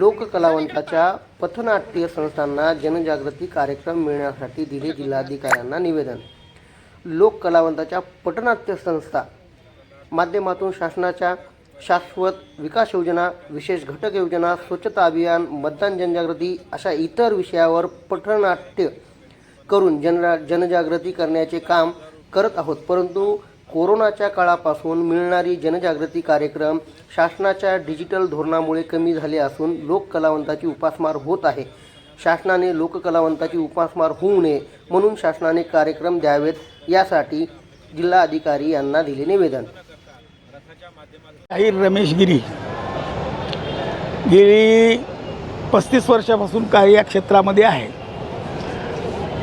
लोककलावंताच्या पथनाट्य संस्थांना जनजागृती कार्यक्रम मिळण्यासाठी दिले जिल्हाधिकाऱ्यांना निवेदन. लोककलावंताच्या पटनाट्य संस्था माध्यमातून शासनाच्या शाश्वत विकास योजना विशेष घटक योजना स्वच्छता अभियान मतदान जनजागृती अशा इतर विषयावर पथनाट्य करून जनरा जनजागृती करण्याचे काम करत आहोत. परंतु कोरोनाच्या काळापासून मिळणारी जनजागृती कार्यक्रम शासनाच्या डिजिटल धोरणामुळे कमी झाले असून लोककलावंताची उपासमार होत आहे. शासनाने लोककलावंताची उपासमार होऊ नये म्हणून शासनाने कार्यक्रम द्यावेत यासाठी जिल्हाधिकारी यांना दिले निवेदन. आई रमेश गिरी. गेली पस्तीस वर्षापासून कार्य या क्षेत्रामध्ये आहे.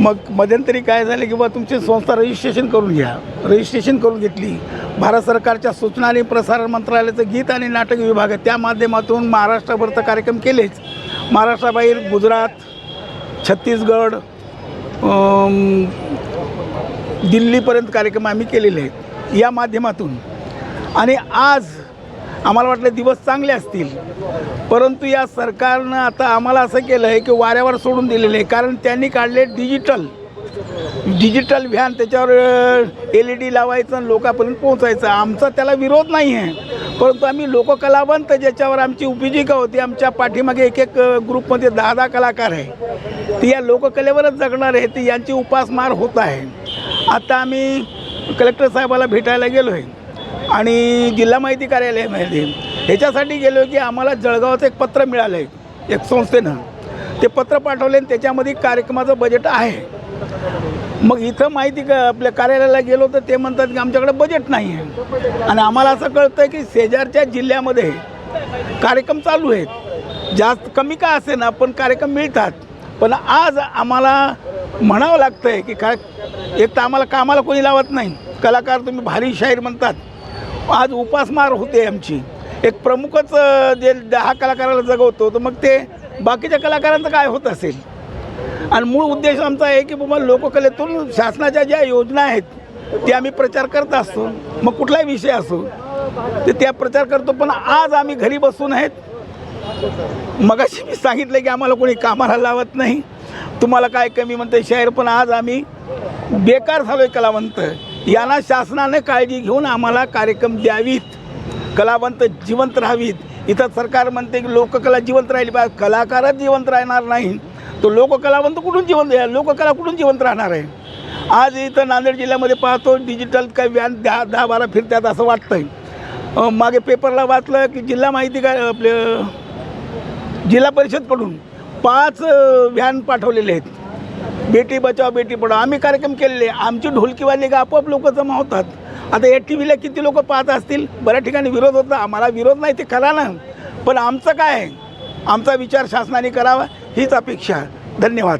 मग मध्यंतरी काय झालं की बा तुमची संस्था रजिस्ट्रेशन करून घ्या. रजिस्ट्रेशन करून घेतली. भारत सरकारच्या सूचना आणि प्रसारण मंत्रालयाचं गीत आणि नाटक विभाग आहे. त्या माध्यमातून महाराष्ट्रभर तर कार्यक्रम केलेच. महाराष्ट्राबाहेर गुजरात छत्तीसगड दिल्लीपर्यंत कार्यक्रम आम्ही केलेले आहेत. या माध्यमातून. आणि आज आम्हाला वाटलं दिवस चांगले असतील. परंतु या सरकारनं आता आम्हाला असं केलं आहे की वाऱ्यावर सोडून दिलेलं आहे. कारण त्यांनी काढले डिजिटल. डिजिटल व्हॅन त्याच्यावर एल ई डी लावायचं आणि लोकांपर्यंत पोहोचायचं. आमचा त्याला विरोध नाही आहे. परंतु आम्ही लोककलावंत ज्याच्यावर आमची उपजीविका होती आमच्या पाठीमागे एक एक ग्रुपमध्ये दहा दहा कलाकार आहे. ती या लोककलेवरच जगणार आहे. ती यांची उपासमार होत आहे. आता आम्ही कलेक्टर साहेबाला भेटायला गेलो आहे आणि जिल्हा माहिती कार्यालयामध्ये ह्याच्यासाठी गेलो की आम्हाला जळगावचं एक पत्र मिळालं आहे एक संस्थेनं. ते पत्र पाठवले आणि त्याच्यामध्ये कार्यक्रमाचं बजेट आहे. मग इथं माहिती का आपल्या कार्यालयाला गेलो तर ते म्हणतात की आमच्याकडे बजेट नाही आहे आणि आम्हाला असं कळतं की शेजारच्या जिल्ह्यामध्ये कार्यक्रम चालू आहेत. जास्त कमी का असे ना पण कार्यक्रम मिळतात. पण आज आम्हाला म्हणावं लागतं आहे की काय एक तर आम्हाला कामाला कोणी लावत नाही. कलाकार तुम्ही भारी शाहीर म्हणतात. आज उपासमार होते आमची. एक प्रमुखच जे दहा कलाकाराला जगवतो तर मग ते बाकीच्या कलाकारांचं काय होत असेल? आणि मूळ उद्देश आमचा आहे की बाबा लोककलेतून शासनाच्या ज्या योजना आहेत ते आम्ही प्रचार करत असतो. मग कुठलाही विषय असो ते त्या प्रचार करतो. पण आज आम्ही घरी बसून आहेत. मगाशी मी सांगितलं की आम्हाला कोणी कामाला लावत नाही. तुम्हाला काय कमी म्हणते शाहीर पण आज आम्ही बेकार झालो आहे कलावंत. यांना शासनाने काळजी घेऊन आम्हाला कार्यक्रम द्यावीत. कलावंत जिवंत राहावीत. इथं सरकार म्हणते की लोककला जिवंत राहिली पाहिजे कलाकारच जिवंत राहणार नाही. तो लोककलावंत कुठून जिवंत लोककला कुठून जिवंत राहणार आहे? आज इथं नांदेड जिल्ह्यामध्ये पाहतो डिजिटल काही व्हॅन दहा दहा बारा फिरतात असं वाटतंय. मागे पेपरला वाचलं की जिल्हा माहिती काय आपले जिल्हा परिषदकडून पाच व्हॅन पाठवलेले आहेत. बेटी बचाव बेटी पढाव आम्ही कार्यक्रम केलेले आमची ढोलकीवाली का आपोआप लोक जमा होतात. आता या टी व्हीला किती लोक पाहत असतील? बऱ्याच ठिकाणी विरोध होता आम्हाला विरोध नाही ते करा ना. पण आमचं काय आहे? आमचा विचार शासनाने करावा हीच अपेक्षा धन्यवाद.